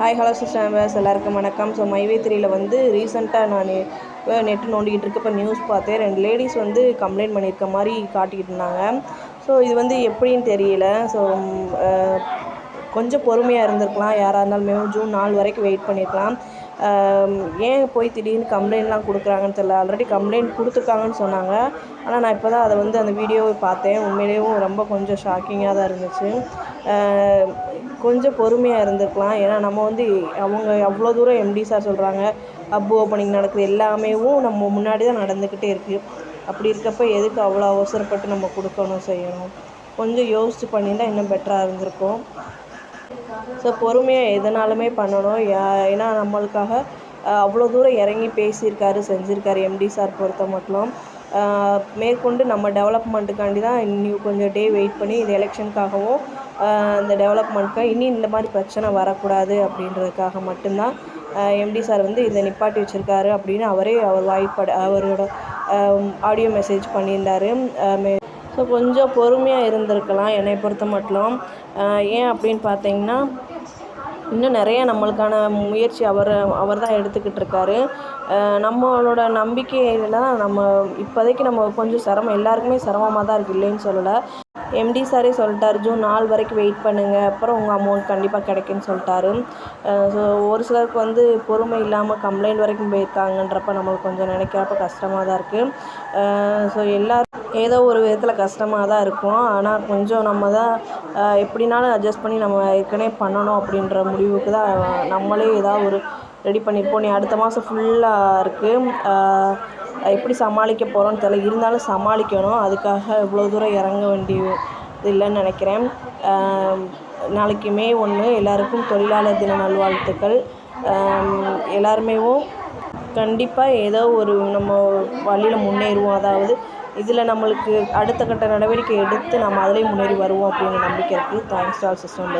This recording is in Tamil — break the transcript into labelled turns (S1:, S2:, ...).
S1: ஹாய் ஹலோ சிஸ்டர்ஸ் எல்லாருக்கும் வணக்கம். ஸோ மைவே த்ரீயில் வந்து ரீசெண்டாக நான் நெட்டு நோண்டிக்கிட்டு இருக்கப்போ நியூஸ் பார்த்தேன். ரெண்டு லேடிஸ் வந்து கம்ப்ளைண்ட் பண்ணியிருக்க மாதிரி காட்டிக்கிட்டு இருந்தாங்க. ஸோ இது வந்து எப்படின்னு தெரியல. ஸோ கொஞ்சம் பொறுமையாக இருந்திருக்கலாம். யாராக இருந்தாலுமே ஜூன் நாலு வரைக்கும் வெயிட் பண்ணியிருக்கலாம் ஏன் போய் திடீர்னு கம்ப்ளைண்ட்லாம் கொடுக்குறாங்கன்னு தெரில ஆல்ரெடி கம்ப்ளைண்ட் கொடுத்துருக்காங்கன்னு சொன்னாங்க. ஆனால் நான் இப்போ தான் அதை வந்து அந்த வீடியோவை பார்த்தேன். உண்மையிலேயும் ரொம்ப கொஞ்சம் ஷாக்கிங்காக தான் இருந்துச்சு. கொஞ்சம் பொறுமையாக இருந்திருக்கலாம் ஏன்னா நம்ம வந்து அவங்க அவ்வளோ தூரம் எம்டி சார் சொல்கிறாங்க ஹப் ஓப்பனிங் நடக்குது. எல்லாமேவும் நம்ம முன்னாடி தான் நடந்துக்கிட்டே இருக்குது அப்படி இருக்கப்போ எதுக்கு அவ்வளோ அவசரப்பட்டு நம்ம கொடுக்கணும் செய்யணும்? கொஞ்சம் யோசித்து பண்ணியிருந்தால் இன்னும் பெட்டராக இருந்திருக்கும். ஸோ பொறுமையாக எதனாலுமே பண்ணணும். ஏன்னா நம்மளுக்காக அவ்வளோ தூரம் இறங்கி பேசியிருக்காரு செஞ்சுருக்காரு எம்டி சார் பொறுத்த மட்டும். மேற்கொண்டு நம்ம டெவலப்மெண்ட்டுக்காண்டி தான் இன்னும் கொஞ்சம் டே வெயிட் பண்ணி இது எலெக்ஷனுக்காகவும் இந்த டெவலப்மெண்ட்க்கு இனி இந்த மாதிரி பிரச்சனை வரக்கூடாது அப்படின்றதுக்காக மட்டும்தான் எம்டி சார் வந்து இதை நிப்பாட்டி வச்சுருக்காரு அப்படின்னு அவரே அவர் வாய்ப்பட அவரோட ஆடியோ மெசேஜ் பண்ணியிருந்தார். ஸோ கொஞ்சம் பொறுமையாக இருந்திருக்கலாம் என்னை பொறுத்த மட்டும். ஏன் அப்படின்னு பார்த்தீங்கன்னா இன்னும் நிறைய நம்மளுக்கான முயற்சி அவர் அவர் தான் எடுத்துக்கிட்டு இருக்காரு. நம்மளோட நம்பிக்கையில் நம்ம இப்போதைக்கு நம்ம கொஞ்சம் சிரமம் எல்லாருக்குமே சிரமமாக தான் இருக்குது இல்லைன்னு சொல்லலை. எம்டி சாரே சொல்லிட்டாரு ஜூன் நாலு வரைக்கும் வெயிட் பண்ணுங்கள் அப்புறம் உங்கள் அமௌண்ட் கண்டிப்பாக கிடைக்குன்னு சொல்லிட்டாரு. ஸோ ஒரு சிலருக்கு வந்து பொறுமை இல்லாமல் கம்ப்ளைண்ட் வரைக்கும் போயிருக்காங்கன்றப்ப நம்மளுக்கு கொஞ்சம் நினைக்கிறப்ப கஷ்டமாக தான் இருக்குது ஸோ எல்லோரும் ஏதோ ஒரு விதத்தில் கஷ்டமாக தான் இருக்கும். ஆனால் கொஞ்சம் நம்ம தான் எப்படினாலும் அட்ஜஸ்ட் பண்ணி நம்ம ஏற்கனவே பண்ணணும் அப்படின்ற முடிவுக்கு தான் நம்மளே ஏதாவது ஒரு ரெடி பண்ணியிருப்போம் நீ அடுத்த மாதம் ஃபுல்லாக இருக்குது எப்படி சமாளிக்க போகிறோன்னு தெரில இருந்தாலும் சமாளிக்கணும். அதுக்காக இவ்வளோ தூரம் இறங்க வேண்டிய இல்லைன்னு நினைக்கிறேன் நாளைக்கு மே ஒன்று. எல்லாருக்கும் தொழிலாளர் தின நல்வாழ்த்துக்கள். எல்லாருமேவும் கண்டிப்பாக ஏதோ ஒரு நம்ம வழியில் முன்னேறுவோம். அதாவது இதில் நம்மளுக்கு அடுத்த கட்ட நடவடிக்கை எடுத்து நம்ம அதிலே முன்னேறி வருவோம் அப்படிங்கிற நம்பிக்கை இருக்குது தேங்க்ஸ் ஆல் சிஸ்டம்